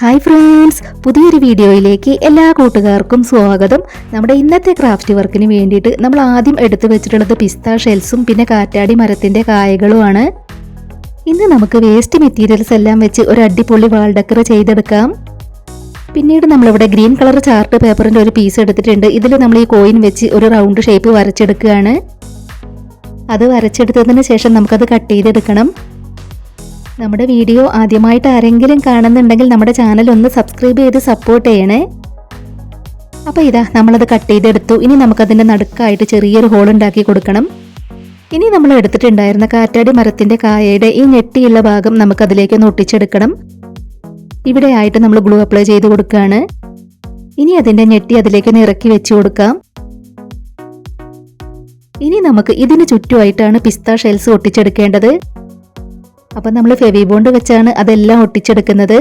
Hi friends പുതിയൊരു വീഡിയോയിലേക്ക് എല്ലാ കൂട്ടുകാർക്കും സ്വാഗതം. നമ്മുടെ ഇന്നത്തെ ക്രാഫ്റ്റ് വർക്കിന് വേണ്ടിയിട്ട് നമ്മൾ ആദ്യം എടുത്തു വെച്ചിട്ടുള്ളത് പിസ്ത ഷെൽസും പിന്നെ കാറ്റാടി മരത്തിന്റെ കായകളുമാണ്. ഇന്ന് നമുക്ക് വേസ്റ്റ് മെറ്റീരിയൽസ് എല്ലാം വെച്ച് ഒരു അടിപൊളി വാൾ ഡെക്കർ ചെയ്തെടുക്കാം. പിന്നീട് നമ്മളിവിടെ ഗ്രീൻ കളർ ചാർട്ട് പേപ്പറിന്റെ ഒരു പീസ് എടുത്തിട്ടുണ്ട്. ഇതിൽ നമ്മൾ ഈ കോയിൻ വെച്ച് ഒരു റൗണ്ട് ഷേപ്പ് വരച്ചെടുക്കുകയാണ്. അത് വരച്ചെടുത്തതിന് ശേഷം നമുക്കത് കട്ട് ചെയ്തെടുക്കണം. നമ്മുടെ വീഡിയോ ആദ്യമായിട്ട് ആരെങ്കിലും കാണുന്നുണ്ടെങ്കിൽ നമ്മുടെ ചാനൽ ഒന്ന് സബ്സ്ക്രൈബ് ചെയ്ത് സപ്പോർട്ട് ചെയ്യണേ. അപ്പോൾ ഇതാ നമ്മളത് കട്ട് ചെയ്തെടുത്തു. ഇനി നമുക്കതിന്റെ നടുക്കായിട്ട് ചെറിയൊരു ഹോൾ ഉണ്ടാക്കി കൊടുക്കണം. ഇനി നമ്മൾ എടുത്തിട്ടുണ്ടായിരുന്ന കാറ്റാടി മരത്തിന്റെ കായയുടെ ഈ ഞെട്ടിയുള്ള ഭാഗം നമുക്കതിലേക്ക് ഒന്ന് ഒട്ടിച്ചെടുക്കണം. ഇവിടെ ആയിട്ട് നമ്മൾ ഗ്ലൂ അപ്ലൈ ചെയ്ത് കൊടുക്കുകയാണ് ഇനി അതിന്റെ ഞെട്ടി അതിലേക്ക് ഒന്ന് ഇറക്കി വെച്ച് കൊടുക്കാം. ഇനി നമുക്ക് ഇതിന് ചുറ്റുമായിട്ടാണ് പിസ്ത ഷെൽസ് ഒട്ടിച്ചെടുക്കേണ്ടത്. അപ്പം നമ്മൾ ഫെവി ബോണ്ട് വെച്ചാണ് അതെല്ലാം ഒട്ടിച്ചെടുക്കുന്നത്.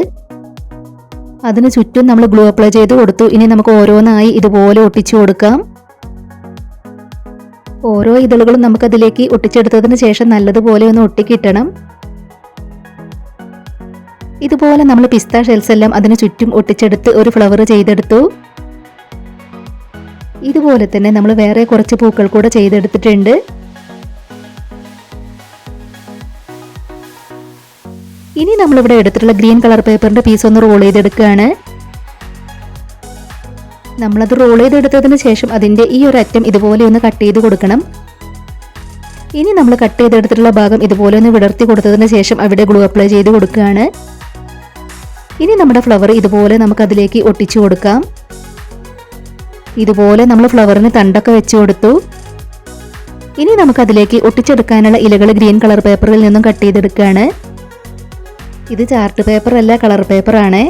അതിന് ചുറ്റും നമ്മൾ ഗ്ലൂ അപ്ലൈ ചെയ്ത് കൊടുത്തു. ഇനി നമുക്ക് ഓരോന്നായി ഇതുപോലെ ഒട്ടിച്ചു കൊടുക്കാം. ഓരോ ഇതളുകളും നമുക്കതിലേക്ക് ഒട്ടിച്ചെടുത്തതിന് ശേഷം നല്ലതുപോലെ ഒന്ന് ഒട്ടിക്കിട്ടണം. ഇതുപോലെ നമ്മൾ പിസ്ത ഷെൽസ് എല്ലാം അതിന് ചുറ്റും ഒട്ടിച്ചെടുത്ത് ഒരു ഫ്ലവർ ചെയ്തെടുത്തു. ഇതുപോലെ തന്നെ നമ്മൾ വേറെ കുറച്ച് പൂക്കൾ കൂടെ ചെയ്തെടുത്തിട്ടുണ്ട്. ഇനി നമ്മളിവിടെ എടുത്തിട്ടുള്ള ഗ്രീൻ കളർ പേപ്പറിന്റെ പീസ് ഒന്ന് റോൾ ചെയ്തെടുക്കുകയാണ്. നമ്മളത് റോൾ ചെയ്തെടുത്തതിന് ശേഷം അതിന്റെ ഈ ഒരു അറ്റം ഇതുപോലെ ഒന്ന് കട്ട് ചെയ്ത് കൊടുക്കണം. ഇനി നമ്മൾ കട്ട് ചെയ്തെടുത്തിട്ടുള്ള ഭാഗം ഇതുപോലെ ഒന്ന് വിടർത്തി കൊടുത്തതിന് ശേഷം അവിടെ ഗ്ലൂ അപ്ലൈ ചെയ്ത് കൊടുക്കുകയാണ്. ഇനി നമ്മുടെ ഫ്ലവർ ഇതുപോലെ നമുക്ക് അതിലേക്ക് ഒട്ടിച്ചു കൊടുക്കാം. ഇതുപോലെ നമ്മൾ ഫ്ലവറിന് തണ്ടൊക്കെ വെച്ച് കൊടുത്തു. ഇനി നമുക്കതിലേക്ക് ഒട്ടിച്ചെടുക്കാനുള്ള ഇലകൾ ഗ്രീൻ കളർ പേപ്പറിൽ നിന്നും കട്ട് ചെയ്തെടുക്കുകയാണ്. ഇത് ചാർട്ട് പേപ്പർ അല്ല കളർ പേപ്പർ ആണ്.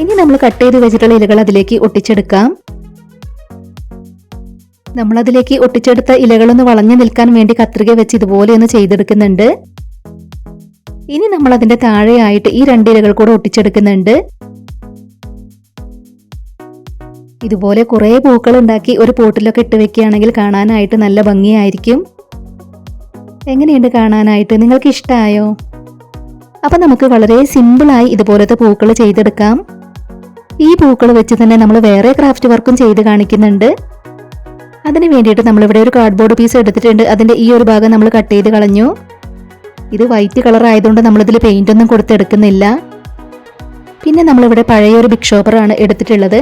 ഇനി നമ്മൾ കട്ട് ചെയ്ത് വെച്ചിട്ടുള്ള ഇലകൾ അതിലേക്ക് ഒട്ടിച്ചെടുക്കാം. നമ്മളതിലേക്ക് ഒട്ടിച്ചെടുത്ത ഇലകളൊന്ന് വളഞ്ഞു നിൽക്കാൻ വേണ്ടി കത്രിക വെച്ച് ഇതുപോലെ ഒന്ന് ചെയ്തെടുക്കുന്നുണ്ട്. ഇനി നമ്മൾ അതിന്റെ താഴെയായിട്ട് ഈ രണ്ട് ഇലകൾ കൂടെ ഒട്ടിച്ചെടുക്കുന്നുണ്ട്. ഇതുപോലെ കുറേ പൂക്കൾ ഉണ്ടാക്കി ഒരു പോട്ടിലൊക്കെ ഇട്ട് വെക്കുകയാണെങ്കിൽ കാണാനായിട്ട് നല്ല ഭംഗിയായിരിക്കും. എങ്ങനെയുണ്ട് കാണാനായിട്ട്? നിങ്ങൾക്ക് ഇഷ്ടമായോ? അപ്പം നമുക്ക് വളരെ സിമ്പിളായി ഇതുപോലത്തെ പൂക്കൾ ചെയ്തെടുക്കാം. ഈ പൂക്കൾ വെച്ച് തന്നെ നമ്മൾ വേറെ ക്രാഫ്റ്റ് വർക്കും ചെയ്ത് കാണിക്കുന്നുണ്ട്. അതിന് വേണ്ടിയിട്ട് നമ്മളിവിടെ ഒരു കാർഡ്ബോർഡ് പീസ് എടുത്തിട്ടുണ്ട്. അതിന്റെ ഈ ഒരു ഭാഗം നമ്മൾ കട്ട് ചെയ്ത് കളഞ്ഞു. ഇത് വൈറ്റ് കളർ ആയതുകൊണ്ട് നമ്മളിതിൽ പെയിന്റ് ഒന്നും കൊടുത്തെടുക്കുന്നില്ല. പിന്നെ നമ്മളിവിടെ പഴയ ഒരു ബിഗ് ഷോപ്പറാണ് എടുത്തിട്ടുള്ളത്.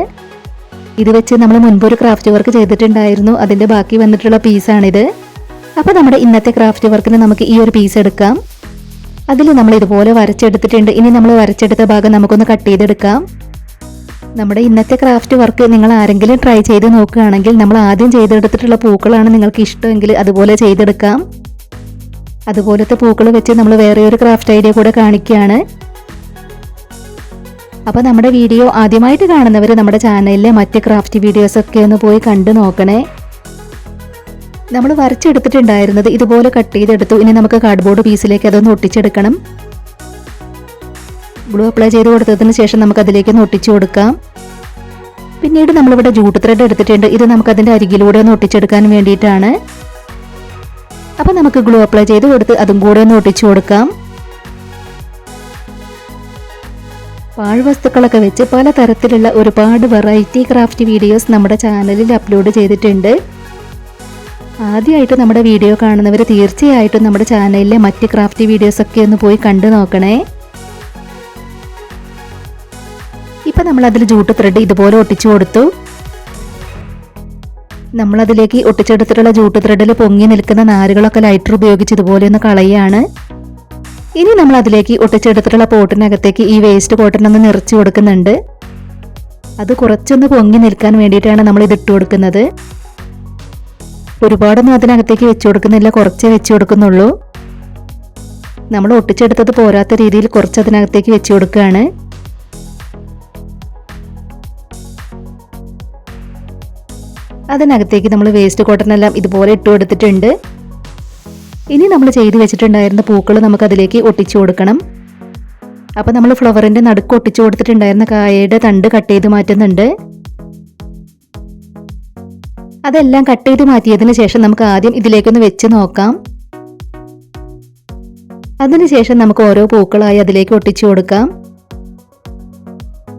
ഇത് വെച്ച് നമ്മൾ മുൻപ് ഒരു ക്രാഫ്റ്റ് വർക്ക് ചെയ്തിട്ടുണ്ടായിരുന്നു. അതിന്റെ ബാക്കി വന്നിട്ടുള്ള പീസാണിത് അപ്പോൾ നമ്മുടെ ഇന്നത്തെ ക്രാഫ്റ്റ് വർക്കിന് നമുക്ക് ഈ ഒരു പീസ് എടുക്കാം. അതിൽ നമ്മൾ ഇതുപോലെ വരച്ചെടുത്തിട്ടുണ്ട്. ഇനി നമ്മൾ വരച്ചെടുത്ത ഭാഗം നമുക്കൊന്ന് കട്ട് ചെയ്തെടുക്കാം. നമ്മുടെ ഇന്നത്തെ ക്രാഫ്റ്റ് വർക്ക് നിങ്ങൾ ആരെങ്കിലും ട്രൈ ചെയ്ത് നോക്കുകയാണെങ്കിൽ നമ്മൾ ആദ്യം ചെയ്തെടുത്തിട്ടുള്ള പൂക്കളാണ് നിങ്ങൾക്ക് ഇഷ്ടമെങ്കിൽ അതുപോലെ ചെയ്തെടുക്കാം. അതുപോലത്തെ പൂക്കൾ വെച്ച് നമ്മൾ വേറെ ഒരു ക്രാഫ്റ്റ് ഐഡിയ കൂടെ കാണിക്കുകയാണ്. അപ്പോൾ നമ്മുടെ വീഡിയോ ആദ്യമായിട്ട് കാണുന്നവർ നമ്മുടെ ചാനലിലെ മറ്റ് ക്രാഫ്റ്റ് വീഡിയോസൊക്കെ ഒന്ന് പോയി കണ്ടു നോക്കണേ. നമ്മൾ വരച്ചെടുത്തിട്ടുണ്ടായിരുന്നത് ഇതുപോലെ കട്ട് ചെയ്തെടുത്തു. ഇനി നമുക്ക് കാർഡ്ബോർഡ് പീസിലേക്ക് അതൊന്ന് ഒട്ടിച്ചെടുക്കണം. ഗ്ലൂ അപ്ലൈ ചെയ്ത് കൊടുത്തതിന് ശേഷം നമുക്ക് അതിലേക്ക് ഒന്ന് ഒട്ടിച്ചു കൊടുക്കാം. പിന്നീട് നമ്മളിവിടെ ജൂട്ട് ത്രെഡ് എടുത്തിട്ടുണ്ട്. ഇത് നമുക്ക് അതിന്റെ അരികിലൂടെ ഒന്ന് ഒട്ടിച്ചെടുക്കാൻ വേണ്ടിയിട്ടാണ്. അപ്പം നമുക്ക് ഗ്ലൂ അപ്ലൈ ചെയ്ത് കൊടുത്ത് അതും കൂടെ ഒന്ന് ഒട്ടിച്ചു കൊടുക്കാം. പാഴ്വസ്തുക്കളൊക്കെ വെച്ച് പല തരത്തിലുള്ള ഒരുപാട് വെറൈറ്റി ക്രാഫ്റ്റ് വീഡിയോസ് നമ്മുടെ ചാനലിൽ അപ്ലോഡ് ചെയ്തിട്ടുണ്ട്. ആദ്യമായിട്ട് നമ്മുടെ വീഡിയോ കാണുന്നവർ തീർച്ചയായിട്ടും നമ്മുടെ ചാനലിലെ മറ്റ് ക്രാഫ്റ്റ് വീഡിയോസൊക്കെ ഒന്ന് പോയി കണ്ടു നോക്കണേ. ഇപ്പം നമ്മളതിൽ ജൂട്ട് ത്രെഡ് ഇതുപോലെ ഒട്ടിച്ചു കൊടുത്തു. നമ്മളതിലേക്ക് ഒട്ടിച്ചെടുത്തിട്ടുള്ള ജൂട്ട് ത്രെഡിൽ പൊങ്ങി നിൽക്കുന്ന നാരുകളൊക്കെ ലൈറ്റർ ഉപയോഗിച്ച് ഇതുപോലെ ഒന്ന് കളയാണ്. ഇനി നമ്മൾ അതിലേക്ക് ഒട്ടിച്ചെടുത്തിട്ടുള്ള പോട്ടിനകത്തേക്ക് ഈ വേസ്റ്റ് കോട്ടൺ ഒന്ന് നിറച്ചു കൊടുക്കുന്നുണ്ട്. അത് കുറച്ചൊന്ന് പൊങ്ങി നിൽക്കാൻ വേണ്ടിയിട്ടാണ് നമ്മൾ ഇത് ഇട്ട് കൊടുക്കുന്നത്. ഒരുപാടൊന്നും അതിനകത്തേക്ക് വെച്ചു കൊടുക്കുന്നില്ല കുറച്ചേ വെച്ചു കൊടുക്കുന്നുള്ളൂ. നമ്മൾ ഒട്ടിച്ചെടുത്തത് പോരാത്ത രീതിയിൽ കുറച്ച് അതിനകത്തേക്ക് വെച്ചു കൊടുക്കുകയാണ്. അതിനകത്തേക്ക് നമ്മൾ വേസ്റ്റ് കോട്ടൺ എല്ലാം ഇതുപോലെ ഇട്ട് കൊടുത്തിട്ടുണ്ട്. ഇനി നമ്മൾ ചെയ്തു വെച്ചിട്ടുണ്ടായിരുന്ന പൂക്കൾ നമുക്ക് അതിലേക്ക് ഒട്ടിച്ചു കൊടുക്കണം. അപ്പോൾ നമ്മൾ ഫ്ലവറിന്റെ നടുക്ക് ഒട്ടിച്ചു കൊടുത്തിട്ടുണ്ടായിരുന്ന കായയുടെ തണ്ട് കട്ട് ചെയ്ത് മാറ്റുന്നുണ്ട്. അതെല്ലാം കട്ട് ചെയ്ത് മാറ്റിയതിന് ശേഷം നമുക്ക് ആദ്യം ഇതിലേക്കൊന്ന് വെച്ച് നോക്കാം. അതിനുശേഷം നമുക്ക് ഓരോ പൂക്കളായി അതിലേക്ക് ഒട്ടിച്ചു കൊടുക്കാം.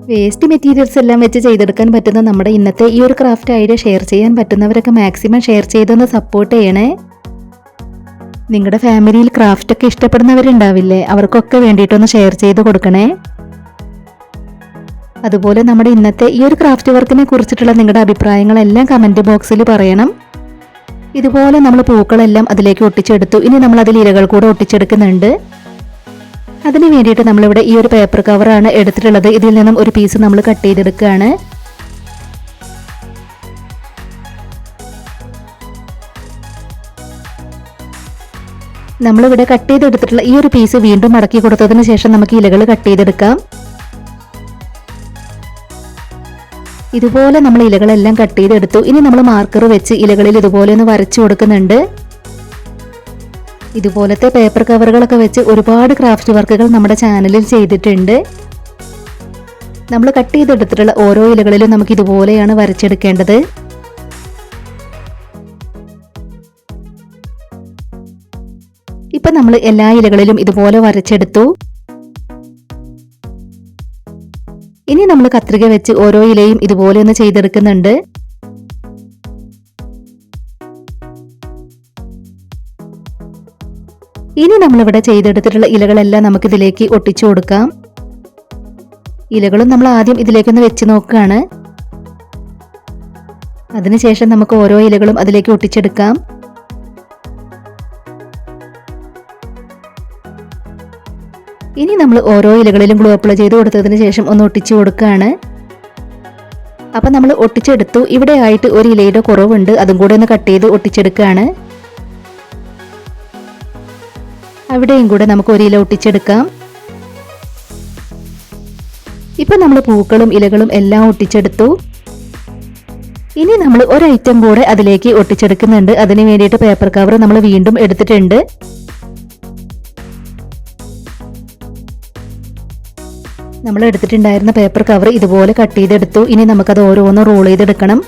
വേസ്റ്റ് മെറ്റീരിയൽസ് എല്ലാം വെച്ച് ചെയ്തെടുക്കാൻ പറ്റുന്ന നമ്മുടെ ഇന്നത്തെ ഈ ഒരു ക്രാഫ്റ്റ് ഐഡിയ ഷെയർ ചെയ്യാൻ പറ്റുന്നവരൊക്കെ മാക്സിമം ഷെയർ ചെയ്തൊന്ന് സപ്പോർട്ട് ചെയ്യണേ. നിങ്ങളുടെ ഫാമിലിയിൽ ക്രാഫ്റ്റൊക്കെ ഇഷ്ടപ്പെടുന്നവരുണ്ടാവില്ലേ? അവർക്കൊക്കെ വേണ്ടിയിട്ടൊന്ന് ഷെയർ ചെയ്ത് കൊടുക്കണേ. അതുപോലെ നമ്മുടെ ഇന്നത്തെ ഈ ഒരു ക്രാഫ്റ്റ് വർക്കിനെ കുറിച്ചിട്ടുള്ള നിങ്ങളുടെ അഭിപ്രായങ്ങളെല്ലാം കമന്റ് ബോക്സിൽ പറയണം. ഇതുപോലെ നമ്മൾ പൂക്കളെല്ലാം അതിലേക്ക് ഒട്ടിച്ചെടുത്തു. ഇനി നമ്മൾ അതിൽ ഇരകൾ കൂടെ ഒട്ടിച്ചെടുക്കുന്നുണ്ട്. അതിന് വേണ്ടിയിട്ട് നമ്മളിവിടെ ഈ ഒരു പേപ്പർ കവറാണ് എടുത്തിട്ടുള്ളത്. ഇതിൽ നിന്നും ഒരു പീസ് നമ്മൾ കട്ട് ചെയ്തെടുക്കുകയാണ്. നമ്മളിവിടെ കട്ട് ചെയ്തെടുത്തിട്ടുള്ള ഈ ഒരു പീസ് വീണ്ടും മടക്കി കൊടുത്തതിന് ശേഷം നമുക്ക് ഇലകൾ കട്ട് ചെയ്തെടുക്കാം. ഇതുപോലെ നമ്മൾ ഇലകളെല്ലാം കട്ട് ചെയ്തെടുത്തു. ഇനി നമ്മൾ മാർക്കർ വെച്ച് ഇലകളിൽ ഇതുപോലെ ഒന്ന് വരച്ചു കൊടുക്കുന്നുണ്ട്. ഇതുപോലത്തെ പേപ്പർ കവറുകളൊക്കെ വെച്ച് ഒരുപാട് ക്രാഫ്റ്റ് വർക്കുകൾ നമ്മുടെ ചാനലിൽ ചെയ്തിട്ടുണ്ട്. നമ്മൾ കട്ട് ചെയ്തെടുത്തിട്ടുള്ള ഓരോ ഇലകളിലും നമുക്ക് ഇതുപോലെയാണ് വരച്ചെടുക്കേണ്ടത്. ഇപ്പം നമ്മൾ എല്ലാ ഇലകളിലും ഇതുപോലെ വരച്ചെടുത്തു. ഇനി നമ്മൾ കത്രിക വെച്ച് ഓരോ ഇലയും ഇതുപോലെ ഒന്ന് ചെയ്തെടുക്കുന്നുണ്ട്. ഇനി നമ്മളിവിടെ ചെയ്തെടുത്തിട്ടുള്ള ഇലകളെല്ലാം നമുക്ക് ഇതിലേക്ക് ഒട്ടിച്ചു കൊടുക്കാം. ഇലകളും നമ്മൾ ആദ്യം ഇതിലേക്കൊന്ന് വെച്ച് നോക്കുകയാണ്. അതിനുശേഷം നമുക്ക് ഓരോ ഇലകളും അതിലേക്ക് ഒട്ടിച്ചെടുക്കാം. ഇനി നമ്മൾ ഓരോ ഇലകളിലും ഗ്ലൂ അപ്ലൈ ചെയ്ത് കൊടുത്തതിന് ശേഷം ഒന്ന് ഒട്ടിച്ചു കൊടുക്കുകയാണ് അപ്പം നമ്മൾ ഒട്ടിച്ചെടുത്തു. ഇവിടെ ആയിട്ട് ഒരു ഇലയുടെ കുറവുണ്ട്. അതും കൂടെ ഒന്ന് കട്ട് ചെയ്ത് ഒട്ടിച്ചെടുക്കുകയാണ് അവിടെയും കൂടെ നമുക്ക് ഒരു ഇല ഒട്ടിച്ചെടുക്കാം. ഇപ്പം നമ്മൾ പൂക്കളും ഇലകളും എല്ലാം ഒട്ടിച്ചെടുത്തു. ഇനി നമ്മൾ ഒരു ഐറ്റം കൂടെ അതിലേക്ക് ഒട്ടിച്ചെടുക്കുന്നുണ്ട്. അതിന് വേണ്ടിയിട്ട് പേപ്പർ കവർ നമ്മൾ വീണ്ടും എടുത്തിട്ടുണ്ട്. നമ്മൾ എടുത്തിട്ടുണ്ടായിരുന്ന പേപ്പർ കവർ ഇതുപോലെ കട്ട് ചെയ്തെടുത്തു. ഇനി നമുക്കത് ഓരോന്നും റോൾ ചെയ്തെടുക്കണം.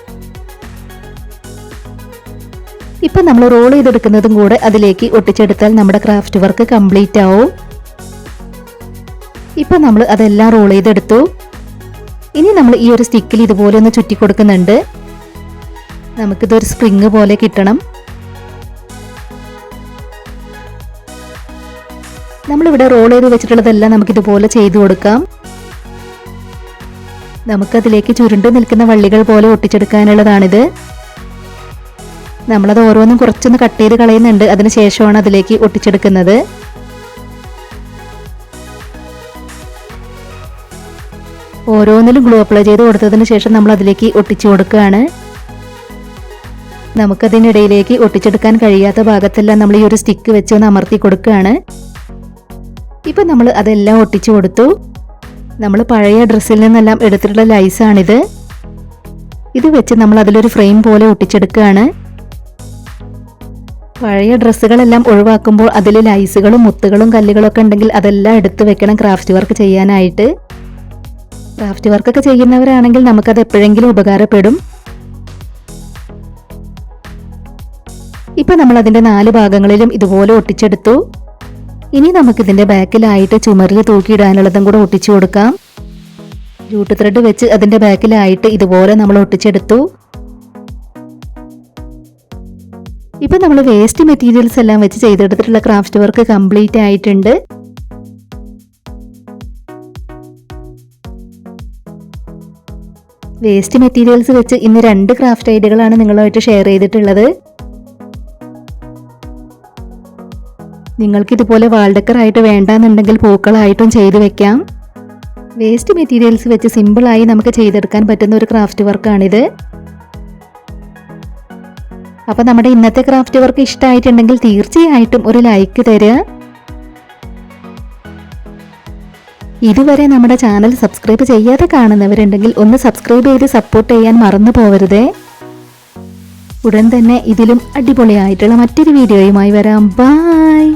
ഇപ്പൊ നമ്മൾ റോൾ ചെയ്തെടുക്കുന്നതും കൂടെ അതിലേക്ക് ഒട്ടിച്ചെടുത്താൽ നമ്മുടെ ക്രാഫ്റ്റ് വർക്ക് കംപ്ലീറ്റ് ആവും. ഇപ്പൊ നമ്മൾ അതെല്ലാം റോൾ ചെയ്തെടുത്തു. ഇനി നമ്മൾ ഈ ഒരു സ്റ്റിക്കിൽ ഇതുപോലെ ഒന്ന് ചുറ്റി കൊടുക്കുന്നുണ്ട്. നമുക്കിതൊരു സ്പ്രിങ് പോലെ കിട്ടണം. നമ്മളിവിടെ റോൾ ചെയ്ത് വെച്ചിട്ടുള്ളതെല്ലാം നമുക്കിതുപോലെ ചെയ്തു കൊടുക്കാം. നമുക്കതിലേക്ക് ചുരുണ്ടു നിൽക്കുന്ന വള്ളികൾ പോലെ ഒട്ടിച്ചെടുക്കാനുള്ളതാണിത്. നമ്മളത് ഓരോന്നും കുറച്ചൊന്ന് കട്ട് ചെയ്ത് കളയുന്നുണ്ട്. അതിനുശേഷമാണ് അതിലേക്ക് ഒട്ടിച്ചെടുക്കുന്നത്. ഓരോന്നിലും ഗ്ലൂ അപ്ലൈ ചെയ്ത് കൊടുത്തതിന് ശേഷം നമ്മൾ അതിലേക്ക് ഒട്ടിച്ചു കൊടുക്കുകയാണ്. നമുക്കതിനിടയിലേക്ക് ഒട്ടിച്ചെടുക്കാൻ കഴിയാത്ത ഭാഗത്തെല്ലാം നമ്മൾ ഈ ഒരു സ്റ്റിക്ക് വെച്ച് ഒന്ന് അമർത്തി കൊടുക്കുകയാണ്. ഇപ്പം നമ്മൾ അതെല്ലാം ഒട്ടിച്ചു കൊടുത്തു. നമ്മൾ പഴയ ഡ്രസ്സിൽ നിന്നെല്ലാം എടുത്തിട്ടുള്ള ലൈസാണിത്. ഇത് വെച്ച് നമ്മൾ അതിലൊരു ഫ്രെയിം പോലെ ഒട്ടിച്ചെടുക്കുകയാണ്. പഴയ ഡ്രസ്സുകളെല്ലാം ഒഴിവാക്കുമ്പോൾ അതിൽ ലൈസുകളും മുത്തുകളും കല്ലുകളൊക്കെ ഉണ്ടെങ്കിൽ അതെല്ലാം എടുത്ത് വെക്കണം ക്രാഫ്റ്റ് വർക്ക് ചെയ്യാനായിട്ട്. ക്രാഫ്റ്റ് വർക്കൊക്കെ ചെയ്യുന്നവരാണെങ്കിൽ നമുക്കത് എപ്പോഴെങ്കിലും ഉപകാരപ്പെടും. ഇപ്പം നമ്മൾ അതിന്റെ നാല് ഭാഗങ്ങളിലും ഇതുപോലെ ഒട്ടിച്ചെടുത്തു. ഇനി നമുക്ക് ഇതിന്റെ ബാക്കിലായിട്ട് ചുമരിൽ തൂക്കിയിടാനുള്ളതും കൂടെ ഒട്ടിച്ചു കൊടുക്കാം. ജൂട്ട് ത്രെഡ് വെച്ച് അതിന്റെ ബാക്കിലായിട്ട് ഇതുപോലെ നമ്മൾ ഒട്ടിച്ചെടുത്തു. ഇപ്പൊ നമ്മൾ വേസ്റ്റ് മെറ്റീരിയൽസ് എല്ലാം വെച്ച് ചെയ്തെടുത്തിട്ടുള്ള ക്രാഫ്റ്റ് വർക്ക് കംപ്ലീറ്റ് ആയിട്ടുണ്ട്. വേസ്റ്റ് മെറ്റീരിയൽസ് വെച്ച് ഇന്ന് രണ്ട് ക്രാഫ്റ്റ് ഐഡിയകളാണ് നിങ്ങളുമായിട്ട് ഷെയർ ചെയ്തിട്ടുള്ളത്. നിങ്ങൾക്ക് ഇതുപോലെ വാൾഡക്കർ ആയിട്ട് വേണ്ടാന്നുണ്ടെങ്കിൽ പൂക്കളായിട്ടും ചെയ്തു വെക്കാം. വേസ്റ്റ് മെറ്റീരിയൽസ് വെച്ച് സിമ്പിളായി നമുക്ക് ചെയ്തെടുക്കാൻ പറ്റുന്ന ഒരു ക്രാഫ്റ്റ് വർക്കാണിത്. അപ്പോൾ നമ്മുടെ ഇന്നത്തെ ക്രാഫ്റ്റ് വർക്ക് ഇഷ്ടമായിട്ടുണ്ടെങ്കിൽ തീർച്ചയായിട്ടും ഒരു ലൈക്ക് തരിക. ഇതുവരെ നമ്മുടെ ചാനൽ സബ്സ്ക്രൈബ് ചെയ്യാതെ കാണുന്നവരുണ്ടെങ്കിൽ ഒന്ന് സബ്സ്ക്രൈബ് ചെയ്ത് സപ്പോർട്ട് ചെയ്യാൻ മറന്നു പോവരുതേ. ഉടൻ തന്നെ ഇതിലും അടിപൊളിയായിട്ടുള്ള മറ്റൊരു വീഡിയോയുമായി വരാം. ബായ്